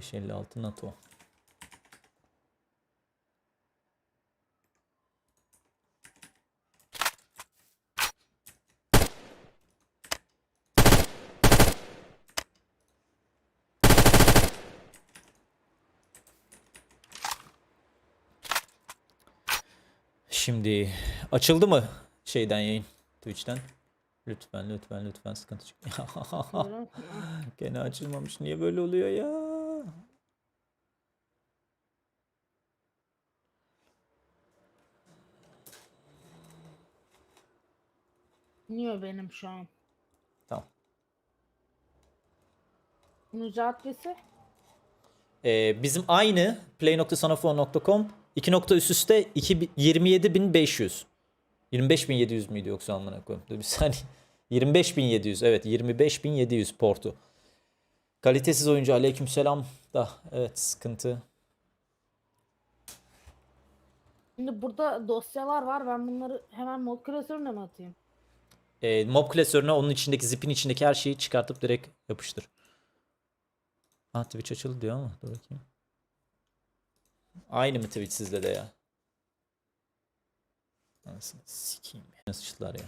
556 NATO. Şimdi açıldı mı şeyden yayın Twitch'ten? Lütfen lütfen lütfen sıkıntı çık. Gene açılmamış. Niye böyle oluyor ya? Niye benim şu an? Tamam. Adresi? Ee, bizim aynı play.sanafon.com 2 nokta üst üste 2 27500. 25700 müydü yoksa amına koyayım. Dur bir saniye. 25700 evet 25700 portu. Kalitesiz oyuncu aleykümselam da evet sıkıntı. Şimdi burada dosyalar var. Ben bunları hemen mod klasörüne mi atayım? Ee, mob klasörüne onun içindeki zipin içindeki her şeyi çıkartıp direkt yapıştır. Ha Twitch açıldı diyor ama dur bakayım. Aynı mı Twitch sizde de ya? Anasını sikeyim ya. Nasıl çıktılar ya?